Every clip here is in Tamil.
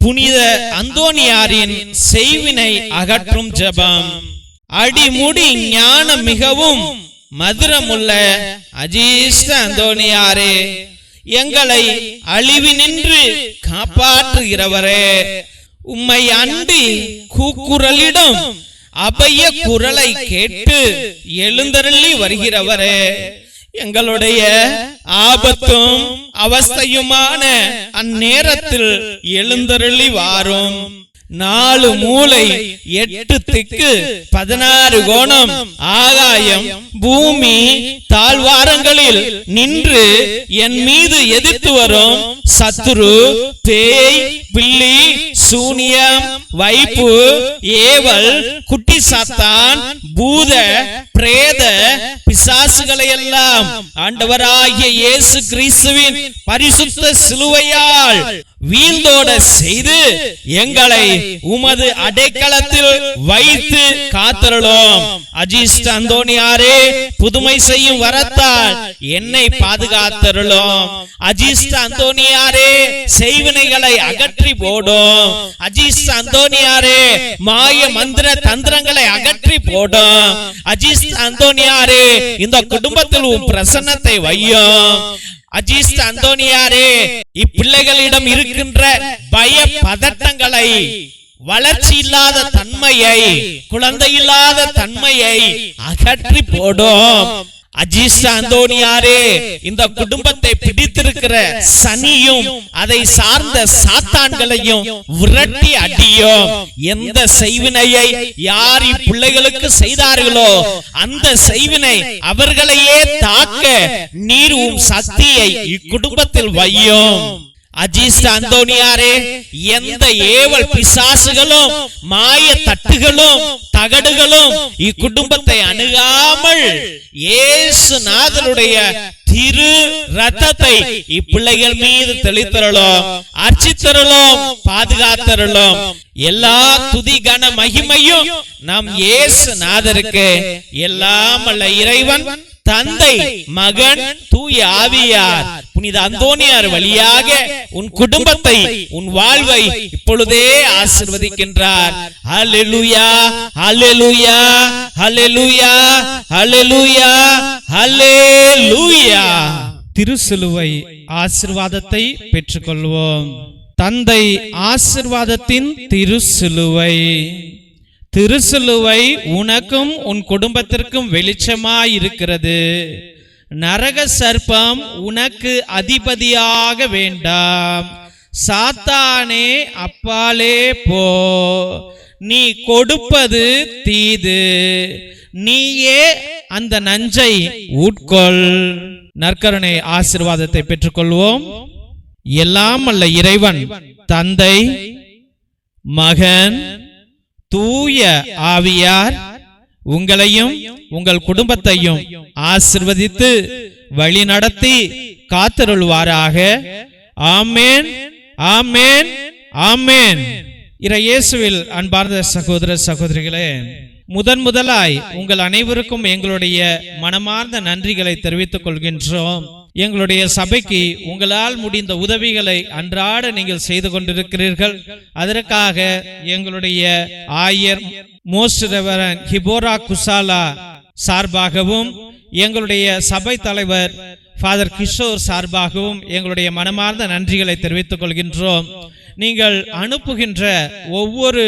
புனித அந்தோனியாரின் செய்வினை அகற்றும் ஜெபம். அடிமுடி ஞானம் மிகவும் மதுரமுள்ள அஜீஷ்ட அந்தோனியாரே எங்களை அழிவினின்று காப்பாற்றுகிறவரே. உம்மை அண்டி கூக்குரலிடம் அபய குரலை கேட்டு எழுந்தருளி வருகிறவரே. எங்களுடைய ஆபத்தும் அவஸ்தையுமான அந்நேரத்தில் எழுந்தருளி வாரும் நாலு மூளை எட்டு திக்கு பதினாறு கோணம் ஆகாயம் பூமி தாழ்வாரங்களில் நின்று என் மீது எதிர்த்து வரும் சத்துரு பேய் பில்லி சூனியம் வைப்பு ஏவல் குட்டி சாத்தான் பூத பிரேத பிசாசுகளை எல்லாம் ஆண்டவராகிய இயேசு கிறிஸ்துவின் பரிசுத்த சிலுவையால் வீழ்ந்தோட செய்து எங்களை உமது அடைக்கலத்தில் வைத்து காத்தருளோம். அஜிஸ்ட் அந்தோனியாரே புதுமை செய்யும் வரத்தால் என்னை பாதுகாத்தருளோம். அஜிஸ்ட் அந்தோனியாரே செய்வினைகளை அகற்றி போடும். அஜிஸ்ட் அந்தோனியாரே மாய மந்திர தந்திரங்களை அகற்றி போடும். அஜிஸ்ட் அந்தோனியாரே இந்த குடும்பத்தில் உன் பிரசன்னத்தை வையும். அஜிஸ்ட் அந்தோனியாரே இப்பிள்ளைகளிடம் இருக்கின்ற பய பதட்டங்களை வளர்ச்சி இல்லாத தன்மையை குழந்தை இல்லாத தன்மையை அகற்றி போடும் அஜிஸ்ட அந்தோனியாரே இந்த குடும்பத்தை பிடித்திருக்கிற சனியும் அதை சார்ந்த சாத்தான்களையும் விரட்டி அடியும். எந்த செய்வினையை யார் இப்பிள்ளைகளுக்கு செய்தார்களோ அந்த செய்வினை அவர்களையே தாக்க நீர் உம் சக்தியை இக்குடும்பத்தில் வையும். அஜிஸ்ட அந்தோனியாரே எந்த ஏவல் பிசாசுகளும் மாய தட்டுகளும் தகடுகளும் இக்குடும்பத்தை அணுகாமல் இயேசு நாதனுடைய திரு ரத்தத்தை இப்பிள்ளைகள் மீது தெளித்தரலும் அர்ச்சித்தரலும் பாதுகாத்தரலும் எல்லா துதி கன மகிமையும் நம் இயேசு நாதருக்கு எல்லாம் அல்ல இறைவன் தந்தை மகன் தூய ஆவியார். புனித அந்தோனியார் வழியாக உன் குடும்பத்தை உன் வாழ்வை இப்பொழுதே ஆசிர்வதிக்கின்றார். ஹalleluya ஹalleluya ஹalleluya ஹalleluya ஹalleluya. திருசிலுவை ஆசிர்வாதத்தை பெற்றுக்கொள்வோம். தந்தை ஆசிர்வாதத்தின் திருசிலுவை. திருசிலுவை உனக்கும் உன் குடும்பத்திற்கும் வெளிச்சமாயிருக்கிறது. நரக சர்ப்பம் உனக்கு அதிபதியாக வேண்டாம். சாத்தானே அப்பாலே போ. நீ கொடுப்பது தீது. நீயே அந்த நஞ்சை உட்கொள். நற்கருணை ஆசிர்வாதத்தை பெற்றுக்கொள்வோம். எல்லாம் அல்ல இறைவன் தந்தை மகன் தூய ஆவியார் உங்களையும் உங்கள் குடும்பத்தையும் ஆசிர்வதித்து வழி நடத்தி காத்தருள்வாராக. ஆமேன். ஆமேன். ஆமேன். இற இயேசுவில் அன்பார்ந்த சகோதர சகோதரிகளே முதன் முதலாய் உங்கள் அனைவருக்கும் எங்களுடைய மனமார்ந்த நன்றிகளை தெரிவித்துக் கொள்கின்றோம். எங்களுடைய சபைக்கு உங்களால் முடிந்த உதவிகளை அன்றாட நீங்கள் செய்து கொண்டிருக்கிறீர்கள். அதற்காக எங்களுடைய ஆயர் மோஸ்ட் ரெவரன் ஹிபோரா குசாலா சார்பாகவும் எங்களுடைய சபை தலைவர் ஃபாதர் கிஷோர் சார்பாகவும் எங்களுடைய மனமார்ந்த நன்றிகளை தெரிவித்துக் கொள்கின்றோம். நீங்கள் அனுப்புகின்ற ஒவ்வொரு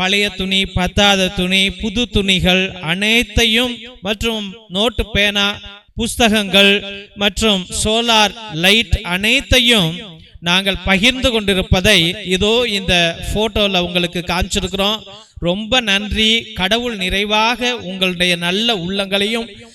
பழைய துணி பத்தாத துணி புது துணிகள் அனைத்தையும் மற்றும் நோட்டு பேனா புஸ்தகங்கள் மற்றும் சோலார் லைட் அனைத்தையும் நாங்கள் பகிர்ந்து கொண்டிருப்பதை இதோ இந்த போட்டோல உங்களுக்கு காமிச்சிருக்கிறோம். ரொம்ப நன்றி. கடவுள் நிறைவாக உங்களுடைய நல்ல உள்ளங்களையும்